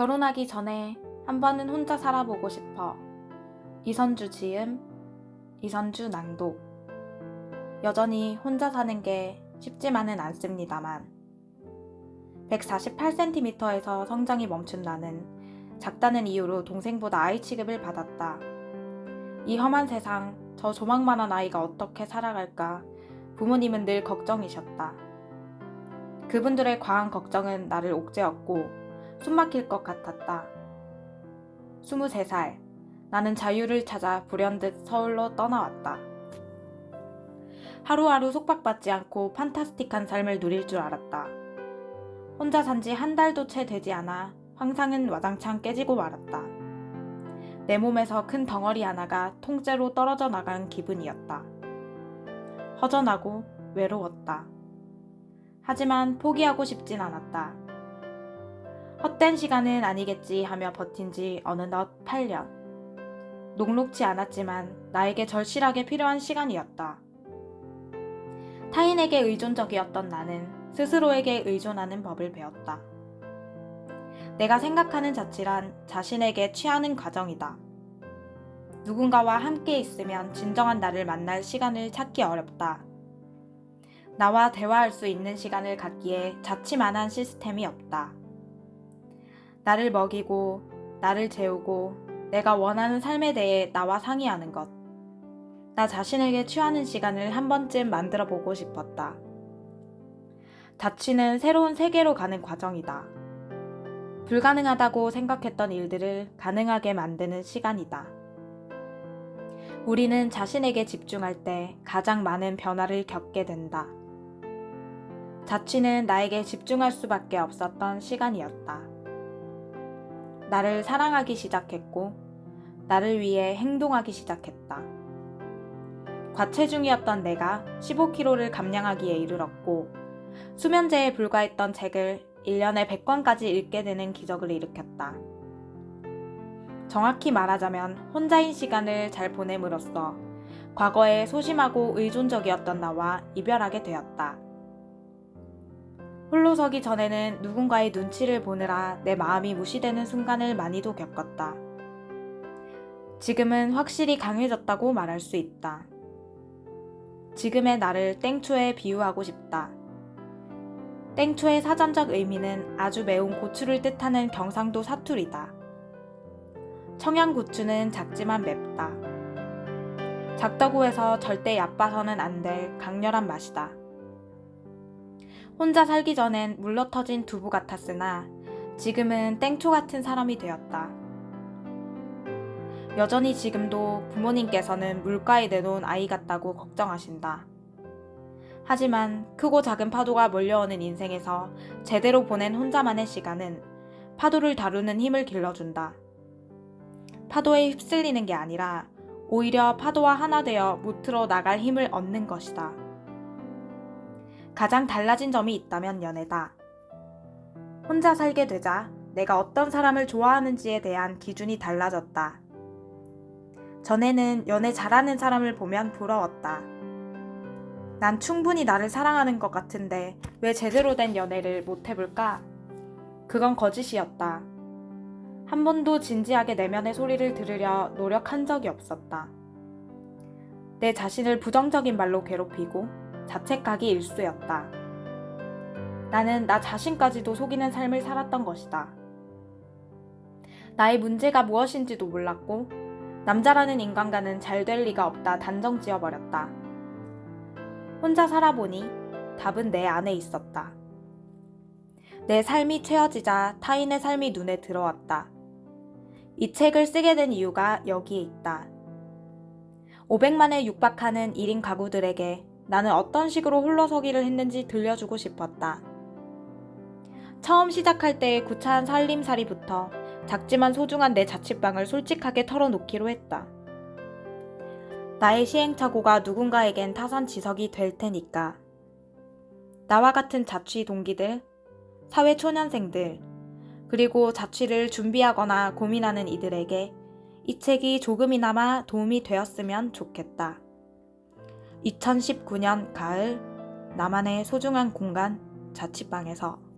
결혼하기 전에 한 번은 혼자 살아보고 싶어. 이선주 지음, 이선주 낭독. 여전히 혼자 사는 게 쉽지만은 않습니다만. 148cm에서 성장이 멈춘 나는 작다는 이유로 동생보다 아이 취급을 받았다. 이 험한 세상, 저 조망만한 아이가 어떻게 살아갈까 부모님은 늘 걱정이셨다. 그분들의 과한 걱정은 나를 옥죄었고 숨막힐 것 같았다. 23살, 나는 자유를 찾아 불현듯 서울로 떠나왔다. 하루하루 속박받지 않고 판타스틱한 삶을 누릴 줄 알았다. 혼자 산 지 한 달도 채 되지 않아 황상은 와장창 깨지고 말았다. 내 몸에서 큰 덩어리 하나가 통째로 떨어져 나간 기분이었다. 허전하고 외로웠다. 하지만 포기하고 싶진 않았다. 헛된 시간은 아니겠지 하며 버틴 지 어느덧 8년. 녹록치 않았지만 나에게 절실하게 필요한 시간이었다. 타인에게 의존적이었던 나는 스스로에게 의존하는 법을 배웠다. 내가 생각하는 자취란 자신에게 취하는 과정이다. 누군가와 함께 있으면 진정한 나를 만날 시간을 찾기 어렵다. 나와 대화할 수 있는 시간을 갖기에 자취만한 시스템이 없다. 나를 먹이고, 나를 재우고, 내가 원하는 삶에 대해 나와 상의하는 것. 나 자신에게 취하는 시간을 한 번쯤 만들어 보고 싶었다. 자취는 새로운 세계로 가는 과정이다. 불가능하다고 생각했던 일들을 가능하게 만드는 시간이다. 우리는 자신에게 집중할 때 가장 많은 변화를 겪게 된다. 자취는 나에게 집중할 수밖에 없었던 시간이었다. 나를 사랑하기 시작했고, 나를 위해 행동하기 시작했다. 과체중이었던 내가 15kg를 감량하기에 이르렀고, 수면제에 불과했던 책을 1년에 100권까지 읽게 되는 기적을 일으켰다. 정확히 말하자면 혼자인 시간을 잘 보냄으로써 과거에 소심하고 의존적이었던 나와 이별하게 되었다. 홀로 서기 전에는 누군가의 눈치를 보느라 내 마음이 무시되는 순간을 많이도 겪었다. 지금은 확실히 강해졌다고 말할 수 있다. 지금의 나를 땡초에 비유하고 싶다. 땡초의 사전적 의미는 아주 매운 고추를 뜻하는 경상도 사투리다. 청양고추는 작지만 맵다. 작다고 해서 절대 얕봐서는 안 될 강렬한 맛이다. 혼자 살기 전엔 물러터진 두부 같았으나 지금은 땡초 같은 사람이 되었다. 여전히 지금도 부모님께서는 물가에 내놓은 아이 같다고 걱정하신다. 하지만 크고 작은 파도가 몰려오는 인생에서 제대로 보낸 혼자만의 시간은 파도를 다루는 힘을 길러준다. 파도에 휩쓸리는 게 아니라 오히려 파도와 하나 되어 무트로 나갈 힘을 얻는 것이다. 가장 달라진 점이 있다면 연애다. 혼자 살게 되자 내가 어떤 사람을 좋아하는지에 대한 기준이 달라졌다. 전에는 연애 잘하는 사람을 보면 부러웠다. 난 충분히 나를 사랑하는 것 같은데 왜 제대로 된 연애를 못 해볼까? 그건 거짓이었다. 한 번도 진지하게 내면의 소리를 들으려 노력한 적이 없었다. 내 자신을 부정적인 말로 괴롭히고 자책하기 일쑤였다. 나는 나 자신까지도 속이는 삶을 살았던 것이다. 나의 문제가 무엇인지도 몰랐고 남자라는 인간과는 잘 될 리가 없다 단정 지어버렸다. 혼자 살아보니 답은 내 안에 있었다. 내 삶이 채워지자 타인의 삶이 눈에 들어왔다. 이 책을 쓰게 된 이유가 여기에 있다. 500만에 육박하는 1인 가구들에게 나는 어떤 식으로 홀로서기를 했는지 들려주고 싶었다. 처음 시작할 때의 구차한 살림살이부터 작지만 소중한 내 자취방을 솔직하게 털어놓기로 했다. 나의 시행착오가 누군가에겐 타산지석이 될 테니까. 나와 같은 자취 동기들, 사회 초년생들, 그리고 자취를 준비하거나 고민하는 이들에게 이 책이 조금이나마 도움이 되었으면 좋겠다. 2019년 가을 나만의 소중한 공간 자취방에서